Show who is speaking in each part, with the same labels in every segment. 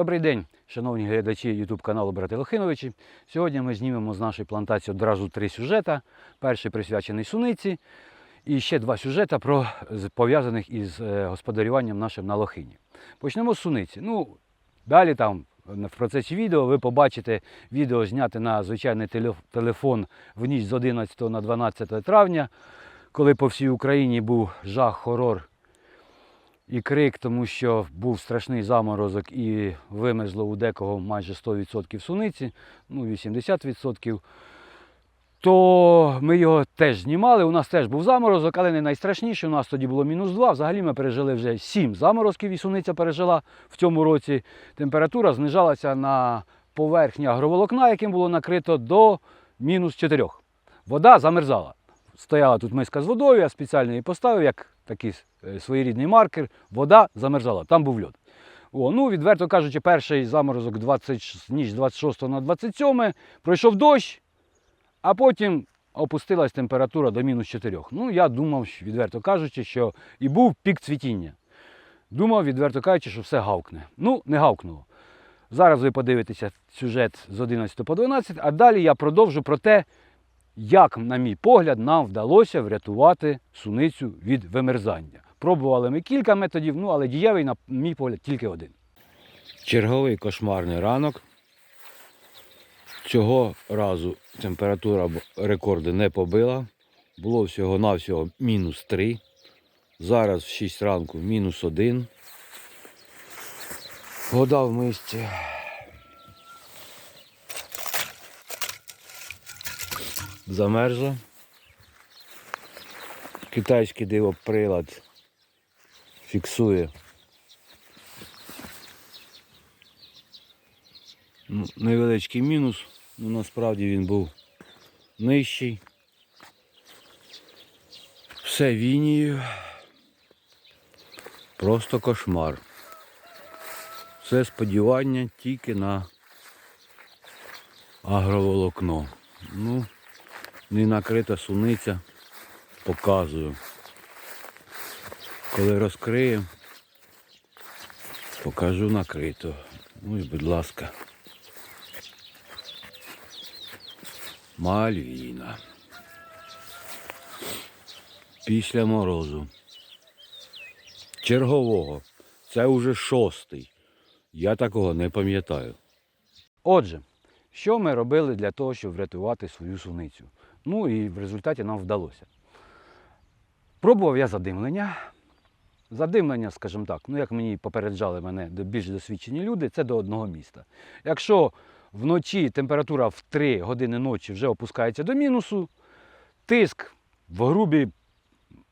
Speaker 1: Добрий день, шановні глядачі YouTube каналу Брати Лохиновичі. Сьогодні ми знімемо з нашої плантації одразу три сюжета. Перший присвячений суниці, і ще два сюжета про пов'язаних із е, господарюванням нашим на Лохині. Почнемо з суниці. Ну, далі там в процесі відео ви побачите відео зняте на звичайний телефон в ніч з 11 на 12 травня, коли по всій Україні був жах, хорор і крик, тому що був страшний заморозок і вимезло у декого майже 100% суниці, ну 80%. То ми його теж знімали. У нас теж був заморозок, але не найстрашніше. У нас тоді було мінус 2. Взагалі ми пережили вже 7 заморозків і суниця пережила в цьому році. Температура знижалася на поверхні агроволокна, яким було накрито до мінус 4. Вода замерзала. Стояла тут миска з водою, я спеціально її поставив, як такий е, своєрідний маркер. Вода замерзала, там був льод. О, ну, відверто кажучи, перший заморозок 20, ніч 26 на 27 пройшов дощ, а потім опустилась температура до мінус 4. Ну, я думав, відверто кажучи, що і був пік цвітіння. Думав, відверто кажучи, що все гавкне. Ну, не гавкнуло. Зараз ви подивитеся сюжет з 11 по 12, а далі я продовжу про те, як, на мій погляд, нам вдалося врятувати суницю від вимерзання. Пробували ми кілька методів, ну але дієвий, на мій погляд, тільки один. Черговий кошмарний ранок. Цього разу температура рекорди не побила. Було всього-навсього мінус 3. Зараз в 6 ранку мінус 1. Вода в мисці. Замерзла. Китайський дивоприлад фіксує. Ну, невеличкий мінус, але насправді він був нижчий. Все вініє. Просто кошмар. Все сподівання тільки на агроволокно. Ну, не накрита суниця, показую. Коли розкриємо, покажу накрито. Ось, будь ласка. Мальвіна. Після морозу. Чергового. Це вже шостий. Я такого не пам'ятаю. Отже, що ми робили для того, щоб врятувати свою суницю? Ну і в результаті нам вдалося. Пробував я задимлення. Задимлення, скажімо так, ну як мені попереджали мене більш досвідчені люди, це до одного міста. Якщо вночі температура в 3 години ночі вже опускається до мінусу, тиск в грубі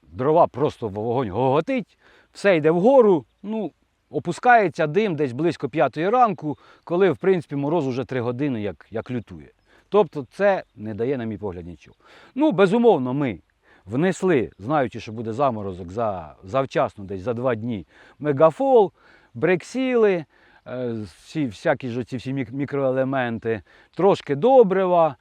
Speaker 1: дрова просто в вогонь гоготить, все йде вгору, ну, опускається дим десь близько 5 ранку, коли, в принципі, мороз уже 3 години як, як лютує. Тобто це не дає, на мій погляд, нічого. Ну, безумовно, ми внесли, знаючи, що буде заморозок за, завчасно, десь за 2 дні, мегафол, брексіли, е, всі, всякі ж ці всі мікроелементи, трошки добрива.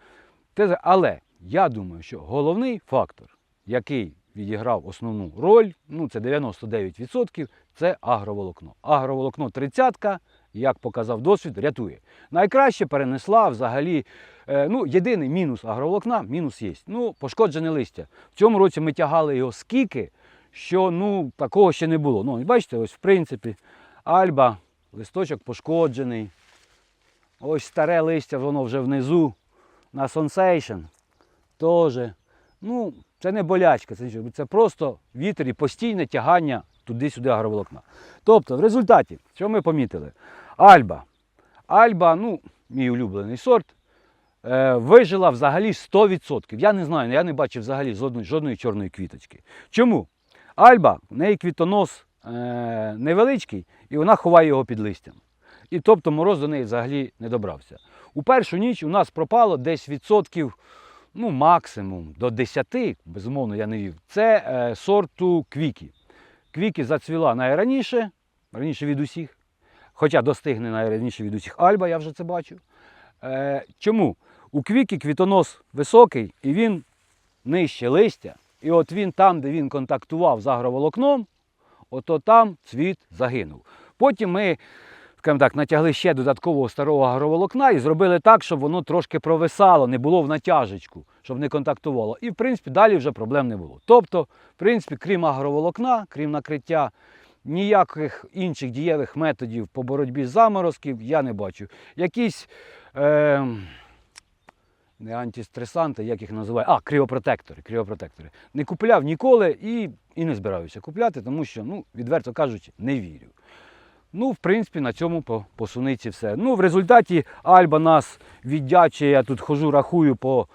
Speaker 1: Але я думаю, що головний фактор, який відіграв основну роль, ну це 99%, це агроволокно. Агроволокно 30-ка, як показав досвід, рятує. Найкраще перенесла взагалі. е, Ну, єдиний мінус агроволокна, мінус є. Ну, пошкоджене листя. В цьому році ми тягали його скільки, що ну, такого ще не було. Ну, бачите, ось в принципі, альба, листочок пошкоджений. Ось старе листя, воно вже внизу. На Sensation теж. Ну, це не болячка, це, це просто вітер і постійне тягання туди-сюди агроволокна. Тобто, в результаті, що ми помітили? Альба. Альба, ну, мій улюблений сорт, е, вижила взагалі 100%. Я не знаю, я не бачив взагалі жодної, жодної чорної квіточки. Чому? Альба, в неї квітонос е, невеличкий, і вона ховає його під листям. І тобто мороз до неї взагалі не добрався. У першу ніч у нас пропало десь відсотків, ну, максимум до 10, безумовно, я не вів. Це е, сорту квіки. Квіки зацвіла найраніше, раніше від усіх. Хоча достигне найраніше від усіх Альба, я вже це бачу. Е, чому? У квіки квітонос високий і він нижче листя. І от він там, де він контактував з агроволокном, ото там цвіт загинув. Потім ми скажімо так, натягли ще додаткового старого агроволокна і зробили так, щоб воно трошки провисало, не було в натяжечку, щоб не контактувало. І в принципі далі вже проблем не було. Тобто, в принципі, крім агроволокна, крім накриття, ніяких інших дієвих методів по боротьбі з заморозків я не бачу. Якісь. Е, не антистресанти, як їх називають, а кріопротектори. кріопротектори. Не купляв ніколи і, і не збираюся купляти, тому що, ну, відверто кажучи, не вірю. Ну, в принципі, на цьому по, по суниці все. Ну, в результаті Альба нас віддячує, я тут хожу, рахую по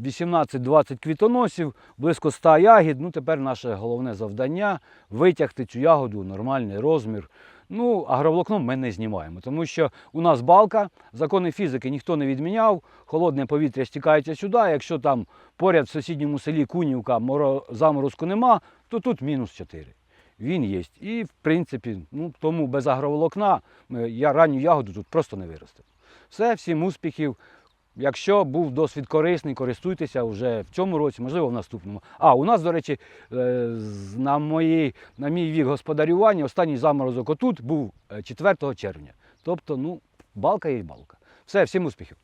Speaker 1: 18-20 квітоносів, близько 100 ягід. Ну, тепер наше головне завдання витягти цю ягоду нормальний розмір. Ну, агроволокно ми не знімаємо, тому що у нас балка, закони фізики ніхто не відміняв, холодне повітря стікається сюди. Якщо там поряд в сусідньому селі Кунівка заморозку нема, то тут мінус 4. Він є. І в принципі, ну, тому без агроволокна я ранню ягоду тут просто не виростив. Все, всім успіхів. Якщо був досвід корисний, користуйтеся вже в цьому році, можливо, в наступному. А у нас, до речі, е, на, мої, на мій вік господарювання останній заморозок отут був е, 4 червня. Тобто, ну, балка є балка. Все, всім успіхів.